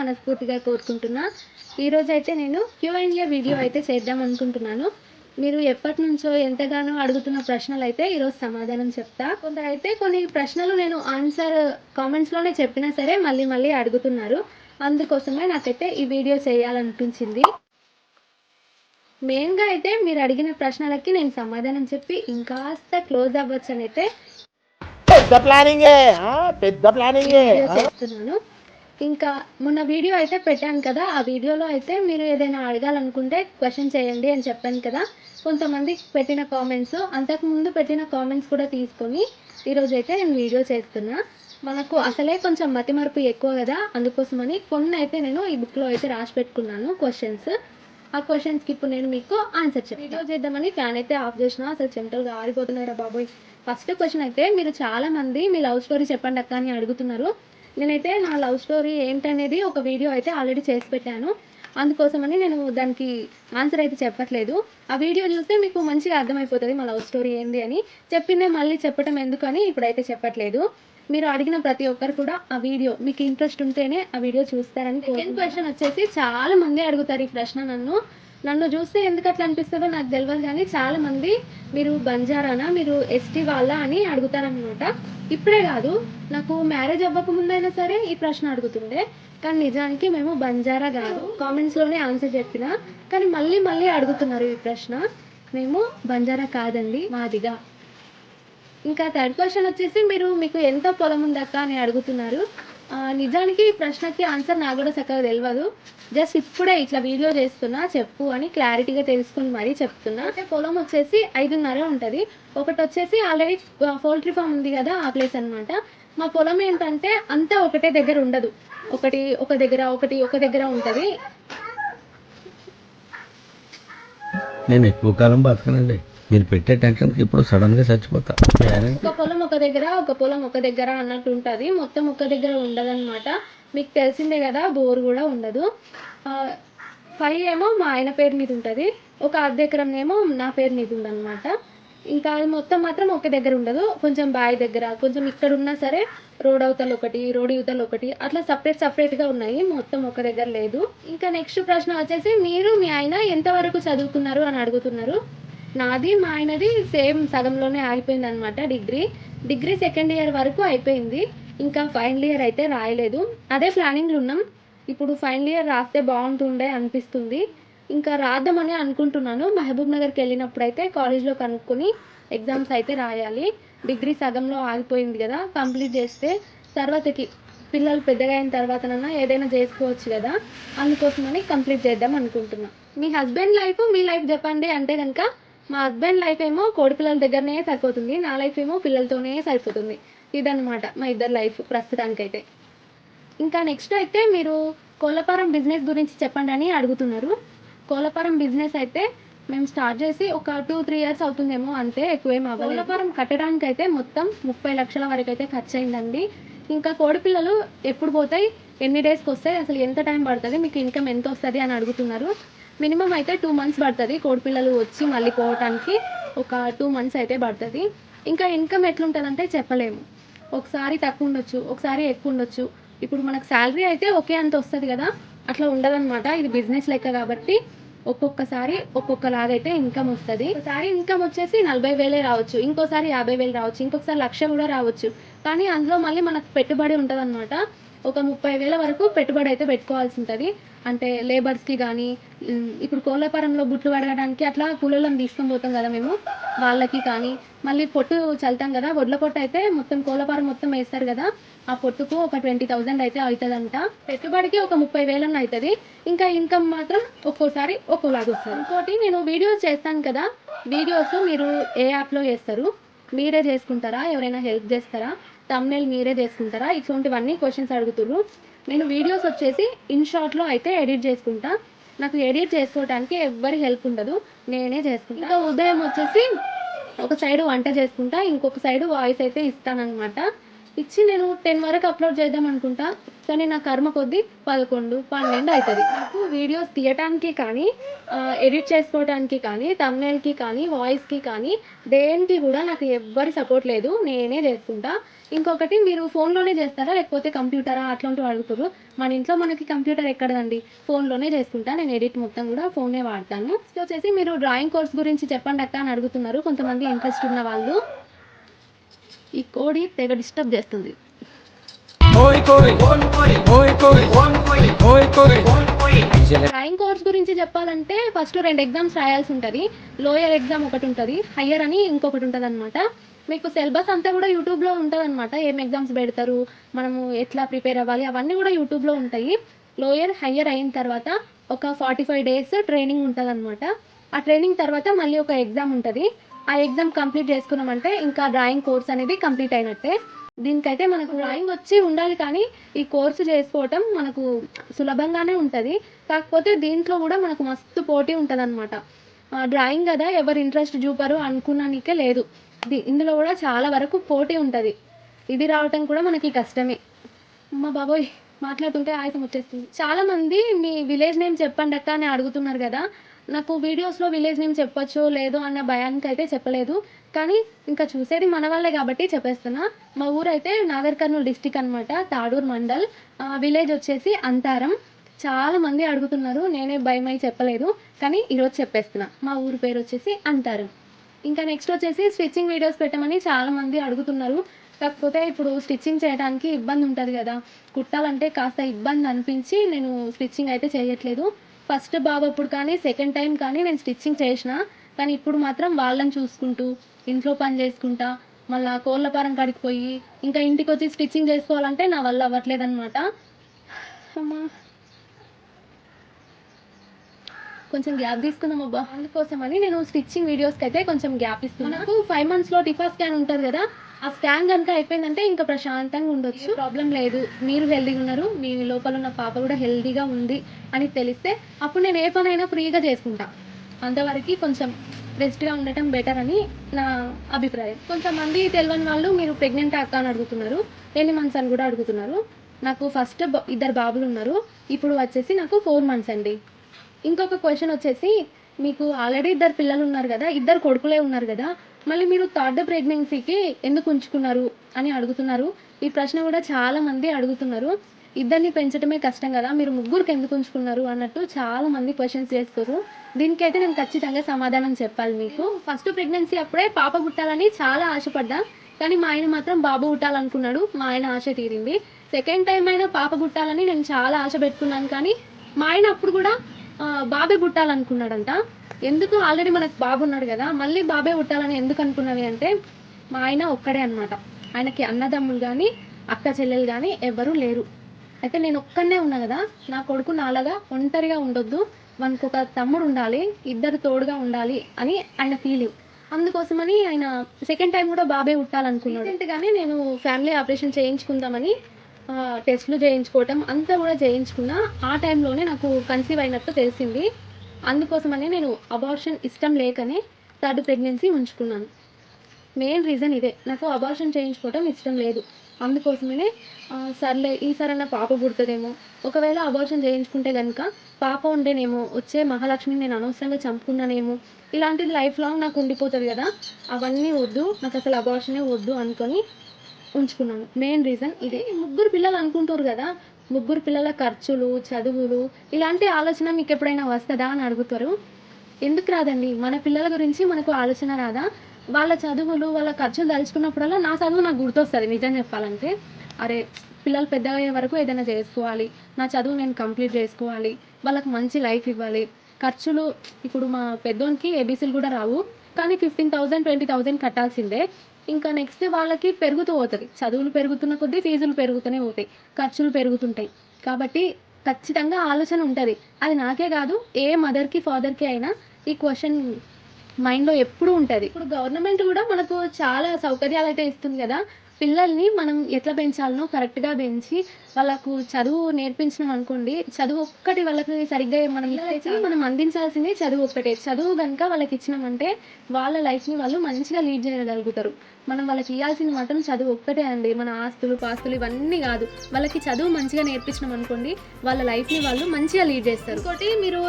మనస్ఫూర్తిగా కోరుకుంటున్నా. ఈరోజు అయితే నేను క్యూఎన్ఏ వీడియో అయితే చేద్దాం అనుకుంటున్నాను. మీరు ఎప్పటి నుంచో ఎంతగానో అడుగుతున్న ప్రశ్నలు అయితే ఈరోజు సమాధానం చెప్తా. కొందరైతే కొన్ని ప్రశ్నలు నేను ఆన్సర్ కామెంట్స్లోనే చెప్పినా సరే మళ్ళీ మళ్ళీ అడుగుతున్నారు. అందుకోసమే నాకైతే ఈ వీడియో చేయాలనిపించింది. మెయిన్గా అయితే మీరు అడిగిన ప్రశ్నలకి నేను సమాధానం చెప్పి ఇంకాస్త క్లోజ్ అవ్వచ్చు అని అయితే పెద్ద ప్లానింగ్ పెద్ద ప్లానింగ్ వీడియో చేస్తున్నాను. ఇంకా మొన్న వీడియో అయితే పెట్టాను కదా ఆ వీడియోలో అయితే మీరు ఏదైనా అడగాలనుకుంటే క్వశ్చన్ చేయండి అని చెప్పాను కదా. కొంతమంది పెట్టిన కామెంట్స్ అంతకుముందు పెట్టిన కామెంట్స్ కూడా తీసుకొని ఈరోజు అయితే నేను వీడియో చేస్తున్నా. మనకు అసలే కొంచెం మతిమరుపు ఎక్కువ కదా అందుకోసమని కొన్ని అయితే నేను ఈ బుక్లో అయితే రాసి పెట్టుకున్నాను క్వశ్చన్స్ ఆ క్వశ్చన్స్కి ఇప్పుడు నేను మీకు ఆన్సర్ చెప్తాను వీడియో చేద్దామని ఫ్యాన్ అయితే ఆఫ్ చేసిన అసలు చెమటలు ఆరిపోతున్నారా బాబోయ్. ఫస్ట్ క్వశ్చన్ అయితే మీరు చాలా మంది మీ లవ్ స్టోరీ చెప్పండి అక్క అని అడుగుతున్నారు. నేనైతే నా లవ్ స్టోరీ ఏంటనేది ఒక వీడియో అయితే ఆల్రెడీ చేసి పెట్టాను. అందుకోసమని నేను దానికి ఆన్సర్ అయితే చెప్పట్లేదు. ఆ వీడియో చూస్తే మీకు మంచిగా అర్థమైపోతుంది మా లవ్ స్టోరీ ఏంది అని. చెప్పిందే మళ్ళీ చెప్పడం ఎందుకని ఇప్పుడైతే చెప్పట్లేదు. మీరు అడిగిన ప్రతి ఒక్కరు కూడా ఆ వీడియో మీకు ఇంట్రెస్ట్ ఉంటేనే ఆ వీడియో చూస్తారని సెకండ్ క్వశ్చన్ వచ్చేసి చాలా మంది అడుగుతారు ఈ ప్రశ్న నన్ను. నన్ను చూస్తే ఎందుకు అట్లా అనిపిస్తుందో నాకు తెలియదు కానీ చాలా మంది మీరు బంజారానా మీరు ఎస్టీ వాళ్ళ అని అడుగుతారనమాట ఇప్పుడే కాదు నాకు మ్యారేజ్ అవ్వక ముందైనా సరే ఈ ప్రశ్న అడుగుతుండే. కానీ నిజానికి మేము బంజారా కాదు కామెంట్స్లోనే ఆన్సర్ చెప్పిన కానీ మళ్ళీ మళ్ళీ అడుగుతున్నారు ఈ ప్రశ్న. మేము బంజారా కాదండి మాదిగా. ఇంకా థర్డ్ క్వశ్చన్ వచ్చేసి మీరు మీకు ఎంత పొలం ఉందక్క అని అడుగుతున్నారు. నిజానికి ఈ ప్రశ్నకి ఆన్సర్ నాకు కూడా చక్కగా తెలియదు జస్ట్ ఇప్పుడే ఇట్లా వీడియో చేస్తున్నా చెప్పు అని క్లారిటీగా తెలుసుకుని మరీ చెప్తున్నా. అంటే పొలం వచ్చేసి ఐదున్నర ఉంటుంది. ఒకటి వచ్చేసి ఆల్రెడీ పౌల్ట్రీ ఫామ్ ఉంది కదా ఆ ప్లేస్ అనమాట మా పొలం ఏంటంటే అంతా ఒకటే దగ్గర ఉండదు. ఒకటి ఒక దగ్గర ఒకటి ఒక దగ్గర ఉంటుంది. నేను ఎక్కువ కాలం బతకనండి. మీరు పెట్టే టెన్షన్కి ఇప్పుడు సడన్గా చచ్చిపోతా. ఒక పొలం ఒక దగ్గర ఒక పొలం ఒక దగ్గర అన్నట్టు ఉంటుంది. మొత్తం ఒక దగ్గర ఉండదన్నమాట. మీకు తెలిసిందే కదా బోర్ కూడా ఉండదు. ఫైవ్ ఏమో మా ఆయన పేరు మీద ఉంటుంది. ఒక అర్ధ ఎకరం ఏమో నా పేరు మీద ఉందన్నమాట. ఇంకా అది మొత్తం మాత్రం ఒక దగ్గర ఉండదు. కొంచెం బావి దగ్గర కొంచెం ఇక్కడ ఉన్నా సరే రోడ్ అవతల ఒకటి రోడ్ యువతలు ఒకటి అట్లా సపరేట్ సపరేట్గా ఉన్నాయి. మొత్తం ఒక దగ్గర లేదు. ఇంకా నెక్స్ట్ ప్రశ్న వచ్చేసి మీరు మీ ఆయన ఎంతవరకు చదువుకున్నారు అని అడుగుతున్నారు. నాది మా ఆయనది సేమ్ సగంలోనే ఆగిపోయింది అనమాట డిగ్రీ. డిగ్రీ సెకండ్ ఇయర్ వరకు అయిపోయింది. ఇంకా ఫైనల్ ఇయర్ అయితే రాయలేదు. అదే ప్లానింగ్లో ఉన్నాం. ఇప్పుడు ఫైనల్ ఇయర్ రాస్తే బాగుంటుండే అనిపిస్తుంది. ఇంకా రాద్దామని అనుకుంటున్నాను. మహబూబ్ నగర్కి వెళ్ళినప్పుడు అయితే కాలేజ్లో కనుక్కొని ఎగ్జామ్స్ అయితే రాయాలి. డిగ్రీ సగంలో ఆగిపోయింది కదా కంప్లీట్ చేస్తే తర్వాతకి పిల్లలు పెద్దగా అయిన తర్వాతనన్నా ఏదైనా చేసుకోవచ్చు కదా అందుకోసమని కంప్లీట్ చేద్దాం అనుకుంటున్నాను మీ హస్బెండ్ లైఫ్ మీ లైఫ్ చెప్పండి. అంటే కనుక మా హస్బెండ్ లైఫ్ ఏమో కోడిపిల్లల దగ్గరనే సరిపోతుంది. నా లైఫ్ ఏమో పిల్లలతోనే సరిపోతుంది. ఇదన్నమాట మా ఇద్దరు లైఫ్ ప్రస్తుతానికైతే. ఇంకా నెక్స్ట్ అయితే మీరు కోళ్ళపారం బిజినెస్ గురించి చెప్పండి అని అడుగుతున్నారు. కోళ్ళపారం బిజినెస్ అయితే మేము స్టార్ట్ చేసి ఒక టూ త్రీ ఇయర్స్ అవుతుందేమో అంతే ఎక్కువేం అవ్వలేదు. కోళ్ళపారం కట్టడానికి అయితే మొత్తం ముప్పై లక్షల వరకు అయితే ఖర్చు అయిందండి ఇంకా కోడిపిల్లలు ఎప్పుడు పోతాయి? ఎన్ని డేస్కి వస్తాయి? అసలు ఎంత టైం పడుతుంది? మీకు ఇన్కమ్ ఎంత వస్తుంది అని అడుగుతున్నారు. మినిమం అయితే టూ మంత్స్ పడుతుంది. కోడిపిల్లలు వచ్చి మళ్ళీ పోవటానికి ఒక టూ మంత్స్ అయితే పడుతుంది. ఇంకా ఇన్కమ్ ఎట్లుంటుందంటే చెప్పలేము. ఒకసారి తక్కువ ఉండొచ్చు ఒకసారి ఎక్కువ ఉండొచ్చు. ఇప్పుడు మనకు శాలరీ అయితే ఒకే అంత వస్తుంది కదా. అట్లా ఉండదన్నమాట. ఇది బిజినెస్ లెక్క కాబట్టి ఒక్కొక్కసారి ఒక్కొక్కలాగైతే ఇన్కమ్ వస్తుంది. ఒకసారి ఇన్కమ్ వచ్చేసి నలభై వేలే రావచ్చు. ఇంకోసారి యాభై వేలు రావచ్చు. ఇంకొకసారి లక్ష కూడా రావచ్చు. కానీ అందులో మళ్ళీ మనకు పెట్టుబడి ఉంటుంది ఒక ముప్పై వేల వరకు పెట్టుబడి అయితే పెట్టుకోవాల్సి ఉంటుంది. అంటే లేబర్స్కి కానీ ఇప్పుడు ఇప్పుడు కోళ్ళపారంలో బుట్లు పడగడానికి అట్లా కూలీలను తీసుకొని పోతాం కదా మేము వాళ్ళకి కానీ. మళ్ళీ పొట్టు చల్లుతాం కదా వడ్ల పొట్టు అయితే మొత్తం కోళ్ళపారం మొత్తం వేస్తారు కదా ఆ పొట్టుకు ఒక ట్వంటీ థౌజండ్ అయితే అవుతుందంట. పెట్టుబడికి ఒక ముప్పై వేలన్న అవుతుంది. ఇంకా ఇన్కమ్ మాత్రం ఒక్కోసారి ఒక్కోలాగా వస్తుంది. ఇంకోటి నేను వీడియోస్ చేస్తాను కదా వీడియోస్ మీరు ఏ యాప్లో చేస్తారు మీరే చేసుకుంటారా? ఎవరైనా హెల్ప్ చేస్తారా? తమ్నేల్ మీరే చేసుకుంటారా? ఇటువంటివన్నీ క్వశ్చన్స్ అడుగుతున్నారు నేను వీడియోస్ వచ్చేసి ఇన్ షార్ట్లో అయితే ఎడిట్ చేసుకుంటా. నాకు ఎడిట్ చేసుకోవడానికి ఎవ్వరి హెల్ప్ ఉండదు నేనే చేసుకుంటా. ఇంకా ఉదయం వచ్చేసి ఒక సైడ్ వంట చేసుకుంటా ఇంకొక సైడ్ వాయిస్ అయితే ఇస్తానన్నమాట. ఇచ్చి నేను టెన్ వరకు అప్లోడ్ చేద్దాం అనుకుంటా కానీ నా కర్మ కొద్దీ పదకొండు పన్నెండు అవుతుంది నాకు వీడియోస్ తీయటానికి కానీ ఎడిట్ చేసుకోవడానికి కానీ తమ్నేల్కి కానీ వాయిస్కి కానీ దేనికి కూడా నాకు ఎవ్వరి సపోర్ట్ లేదు. నేనే చేసుకుంటా. ఇంకొకటి మీరు ఫోన్లోనే చేస్తారా? లేకపోతే కంప్యూటరా? అట్లాంటివి అడుగుతారు మన ఇంట్లో మనకి కంప్యూటర్ ఎక్కడదండి? ఫోన్లోనే చేసుకుంటా. నేను ఎడిట్ మొత్తం కూడా ఫోనే వాడతాను. సో వచ్చేసి మీరు డ్రాయింగ్ కోర్స్ గురించి చెప్పండి అక్క అని అడుగుతున్నారు. కొంతమంది ఇంట్రెస్ట్ ఉన్న వాళ్ళు. ఈ కోడి తెగ డిస్టర్బ్ చేస్తుంది. డ్రాయింగ్ కోర్స్ గురించి చెప్పాలంటే ఫస్ట్ రెండు ఎగ్జామ్స్ రాయాల్సి ఉంటుంది. లోయర్ ఎగ్జామ్ ఒకటి ఉంటుంది. హయ్యర్ అని ఇంకొకటి ఉంటుంది అనమాట మీకు సిలబస్ అంతా కూడా యూట్యూబ్లో ఉంటుంది అనమాట ఏం ఎగ్జామ్స్ పెడతారు మనము ఎట్లా ప్రిపేర్ అవ్వాలి అవన్నీ కూడా యూట్యూబ్లో ఉంటాయి. లోయర్ హయ్యర్ అయిన తర్వాత ఒక ఫార్టీ ఫైవ్ డేస్ ట్రైనింగ్ ఉంటుంది అనమాట ఆ ట్రైనింగ్ తర్వాత మళ్ళీ ఒక ఎగ్జామ్ ఉంటుంది. ఆ ఎగ్జామ్ కంప్లీట్ చేసుకున్నామంటే ఇంకా డ్రాయింగ్ కోర్స్ అనేది కంప్లీట్ అయినట్టే. దీనికైతే మనకు డ్రాయింగ్ వచ్చి ఉండాలి కానీ ఈ కోర్సు చేసుకోవటం మనకు సులభంగానే ఉంటుంది. కాకపోతే దీంట్లో కూడా మనకు మస్తు పోటీ ఉంటుంది అనమాట డ్రాయింగ్ కదా ఎవరు ఇంట్రెస్ట్ చూపరు అనుకున్నానికే లేదు. ఇందులో కూడా చాలా వరకు పోటీ ఉంటుంది. ఇది రావటం కూడా మనకి కష్టమే. మా బాబోయ్ మాట్లాడుతుంటే ఆయుధం వచ్చేస్తుంది. చాలామంది మీ విలేజ్ నేమ్ చెప్పండి అక్క అని అడుగుతున్నారు కదా. నాకు వీడియోస్లో విలేజ్ నేమ్ చెప్పొచ్చు లేదు అన్న భయానికి అయితే చెప్పలేదు. కానీ ఇంకా చూసేది మన వాళ్ళే కాబట్టి చెప్పేస్తున్నా. మా ఊరైతే నాగర్ కర్నూలు డిస్టిక్ అనమాట తాడూరు మండల్. విలేజ్ వచ్చేసి అంతారం. చాలా మంది అడుగుతున్నారు నేనే భయమై చెప్పలేదు. కానీ ఈరోజు చెప్పేస్తున్నా మా ఊరు పేరు వచ్చేసి అంతారం. ఇంకా నెక్స్ట్ వచ్చేసి స్టిచ్చింగ్ వీడియోస్ పెట్టమని చాలా మంది అడుగుతున్నారు. కాకపోతే ఇప్పుడు స్టిచ్చింగ్ చేయడానికి ఇబ్బంది ఉంటుంది కదా. కుట్టాలంటే కాస్త ఇబ్బంది అనిపించి నేను స్టిచ్చింగ్ అయితే చేయట్లేదు. ఫస్ట్ బాబు అప్పుడు కానీ సెకండ్ టైం కానీ నేను స్టిచ్చింగ్ చేసిన కానీ ఇప్పుడు మాత్రం వాళ్ళని చూసుకుంటూ ఇంట్లో పని చేసుకుంటా మళ్ళా కోళ్ళ పారం కాడికి పోయి ఇంకా ఇంటికి వచ్చి స్టిచ్చింగ్ చేసుకోవాలంటే నా వల్ల అవ్వట్లేదు అనమాట కొంచెం గ్యాప్ తీసుకుందాం అబ్బా. అందుకోసమని నేను స్టిచ్చింగ్ వీడియోస్కి అయితే కొంచెం గ్యాప్ ఇస్తున్నాను నాకు ఫైవ్ మంత్స్లో టిఫా స్కాన్ ఉంటుంది కదా ఆ స్కాన్ కనుక అయిపోయిందంటే ఇంకా ప్రశాంతంగా ఉండొచ్చు. ప్రాబ్లం లేదు. మీరు హెల్దీగా ఉన్నారు. మీ లోపల ఉన్న పాప కూడా హెల్దీగా ఉంది అని తెలిస్తే అప్పుడు నేను ఏ పనైనా ఫ్రీగా చేసుకుంటా. అంతవరకు కొంచెం రెస్ట్గా ఉండటం బెటర్ అని నా అభిప్రాయం. కొంతమంది తెలియని వాళ్ళు మీరు ప్రెగ్నెంట్ అక్క అని అడుగుతున్నారు. ఎన్ని మంత్స్ అని కూడా అడుగుతున్నారు. నాకు ఫస్ట్ ఇద్దరు బాబులు ఉన్నారు. ఇప్పుడు వచ్చేసి నాకు ఫోర్ మంత్స్ అండి. ఇంకొక క్వశ్చన్ వచ్చేసి మీకు ఆల్రెడీ ఇద్దరు పిల్లలు ఉన్నారు కదా ఇద్దరు కొడుకులే ఉన్నారు కదా మళ్ళీ మీరు థర్డ్ ప్రెగ్నెన్సీకి ఎందుకు ఉంచుకున్నారు అని అడుగుతున్నారు. ఈ ప్రశ్న కూడా చాలామంది అడుగుతున్నారు. ఇద్దరిని పెంచడమే కష్టం కదా మీరు ముగ్గురికి ఎందుకు ఉంచుకున్నారు అన్నట్టు చాలా మంది క్వశ్చన్స్ చేస్తారు. దీనికైతే నేను ఖచ్చితంగా సమాధానం చెప్పాలి మీకు. ఫస్ట్ ప్రెగ్నెన్సీ అప్పుడే పాప పుట్టాలని చాలా ఆశపడ్డా కానీ మా ఆయన మాత్రం బాబు పుట్టాలనుకున్నాడు మా ఆయన ఆశ తీరింది. సెకండ్ టైం అయినా పాప పుట్టాలని నేను చాలా ఆశ పెట్టుకున్నాను కానీ మా ఆయన అప్పుడు కూడా బాబే పుట్టాలనుకున్నాడంట. ఎందుకు? ఆల్రెడీ మనకు బాబు ఉన్నాడు కదా. మళ్ళీ బాబే పుట్టాలని ఎందుకు అనుకున్నవి అంటే మా ఆయన ఒక్కడే అన్నమాట. ఆయనకి అన్నదమ్ములు కానీ అక్క చెల్లెలు కానీ ఎవరూ లేరు. అయితే నేను ఒక్కనే ఉన్నా కదా నా కొడుకు నాలాగా ఒంటరిగా ఉండొద్దు. మనకు ఒక తమ్ముడు ఉండాలి ఇద్దరు తోడుగా ఉండాలి అని ఆయన ఫీలింగ్ అందుకోసమని ఆయన సెకండ్ టైం కూడా బాబే పుట్టాలనుకున్నాడు. రీసెంట్గానే నేను ఫ్యామిలీ ఆపరేషన్ చేయించుకుందామని టెస్ట్లు చేయించుకోవటం అంతా కూడా చేయించుకున్నా ఆ టైంలోనే నాకు కన్సీవ్ అయినట్టు తెలిసింది. అందుకోసమని నేను అబార్షన్ ఇష్టం లేకనే థర్డ్ ప్రెగ్నెన్సీ ఉంచుకున్నాను. మెయిన్ రీజన్ ఇదే. నాకు అబార్షన్ చేయించుకోవటం ఇష్టం లేదు. అందుకోసమనే సర్లే ఈసారన్నా పాప పుడుతుందేమో. ఒకవేళ అబార్షన్ చేయించుకుంటే కనుక పాప ఉండేనేమో వచ్చే మహాలక్ష్మిని నేను అనవసరంగా చంపుకున్నానేమో. ఇలాంటిది లైఫ్ లాంగ్ నాకు ఉండిపోతుంది కదా. అవన్నీ వద్దు. నాకు అసలు అబార్షనే వద్దు అనుకొని ఉంచుకున్నాను మెయిన్ రీజన్ ఇదే. ముగ్గురు పిల్లలు అనుకుంటారు కదా ముగ్గురు పిల్లల ఖర్చులు చదువులు ఇలాంటి ఆలోచన మీకు ఎప్పుడైనా వస్తుందా అని అడుగుతారు. ఎందుకు రాదండి? మన పిల్లల గురించి మనకు ఆలోచన రాదా? వాళ్ళ చదువులు వాళ్ళ ఖర్చులు తలుచుకున్నప్పుడల్లా నా చదువు నాకు గుర్తొస్తుంది నిజం చెప్పాలంటే. అరే పిల్లలు పెద్దగా అయ్యే వరకు ఏదైనా చేసుకోవాలి. నా చదువు నేను కంప్లీట్ చేసుకోవాలి. వాళ్ళకి మంచి లైఫ్ ఇవ్వాలి. ఖర్చులు ఇప్పుడు మా పెద్దోనికి ఏబీసీలు కూడా రావు. కానీ ఫిఫ్టీన్ థౌజండ్ ట్వంటీ థౌజండ్ కట్టాల్సిందే. ఇంకా నెక్స్ట్ వాళ్ళకి పెరుగుతూ పోతుంది. చదువులు పెరుగుతున్న కొద్దీ ఫీజులు పెరుగుతూనే పోతాయి. ఖర్చులు పెరుగుతుంటాయి. కాబట్టి ఖచ్చితంగా ఆలోచన ఉంటుంది. అది నాకే కాదు ఏ మదర్కి ఫాదర్కి అయినా ఈ క్వశ్చన్ మైండ్లో ఎప్పుడూ ఉంటుంది. ఇప్పుడు గవర్నమెంట్ కూడా మనకు చాలా సౌకర్యాలు అయితే ఇస్తుంది కదా. పిల్లల్ని మనం ఎట్లా పెంచాలనో కరెక్ట్గా పెంచి వాళ్ళకు చదువు నేర్పించినాం అనుకోండి చదువు ఒక్కటి వాళ్ళకి సరిగ్గా మనం మనం అందించాల్సింది చదువు ఒక్కటే. చదువు కనుక వాళ్ళకి ఇచ్చినామంటే వాళ్ళ లైఫ్ని వాళ్ళు మంచిగా లీడ్ చేయగలుగుతారు. మనం వాళ్ళకి ఇవ్వాల్సింది మాత్రం చదువు ఒక్కటే అండి. మన ఆస్తులు పాస్తులు ఇవన్నీ కాదు. వాళ్ళకి చదువు మంచిగా నేర్పించినాం అనుకోండి వాళ్ళ లైఫ్ని వాళ్ళు మంచిగా లీడ్ చేస్తారు. ఇంకోటి మీరు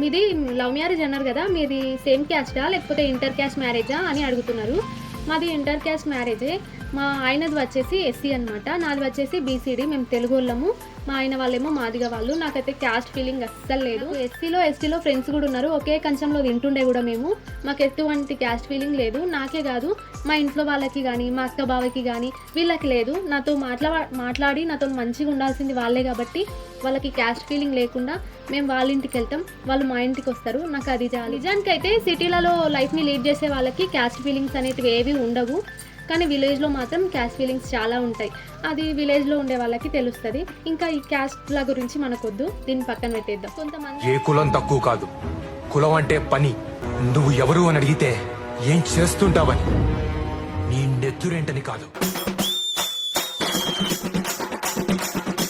మీది లవ్ మ్యారేజ్ అన్నారు కదా మీది సేమ్ క్యాస్టా లేకపోతే ఇంటర్ క్యాస్ట్ మ్యారేజా అని అడుగుతున్నారు. మాది ఇంటర్ క్యాస్ట్ మ్యారేజే. మా ఆయనది వచ్చేసి ఎస్సీ అనమాట నాది వచ్చేసి బీసీడీ మేము తెలుగు వాళ్ళము మా ఆయన వాళ్ళేమో మాదిగా వాళ్ళు. నాకైతే క్యాస్ట్ ఫీలింగ్ అస్సలు లేదు. ఎస్సీలో ఎస్టీలో ఫ్రెండ్స్ కూడా ఉన్నారు. ఒకే కంచంలో తింటుండే కూడా మేము. మాకు ఎటువంటి క్యాస్ట్ ఫీలింగ్ లేదు. నాకే కాదు మా ఇంట్లో వాళ్ళకి కానీ మా అక్క బావకి కానీ వీళ్ళకి లేదు. నాతో మాట్లా మాట్లాడి నాతో మంచిగా ఉండాల్సింది వాళ్ళే కాబట్టి వాళ్ళకి క్యాస్ట్ ఫీలింగ్ లేకుండా మేము వాళ్ళ ఇంటికి వెళ్తాం. వాళ్ళు మా ఇంటికి వస్తారు. నాకు అది చాలు. నిజానికి అయితే సిటీలలో లైఫ్ని లీడ్ చేసే వాళ్ళకి క్యాస్ట్ ఫీలింగ్స్ అనేటివి ఏవి ఉండవు. కానీ విలేజ్లో మాత్రం క్యాస్ట్ ఫీలింగ్స్ చాలా ఉంటాయి. అది విలేజ్లో ఉండే వాళ్ళకి తెలుస్తుంది. ఇంకా ఈ క్యాస్ట్ల గురించి మనకొద్దు. దీన్ని పక్కన పెట్టేద్దాం. కొంతమంది ఏ కులం తక్కువ కాదు. కులం అంటే పని. నువ్వు ఎవరు అని అడిగితే ఏం చేస్తుంటావని. నీ నెత్తురేంటని కాదు.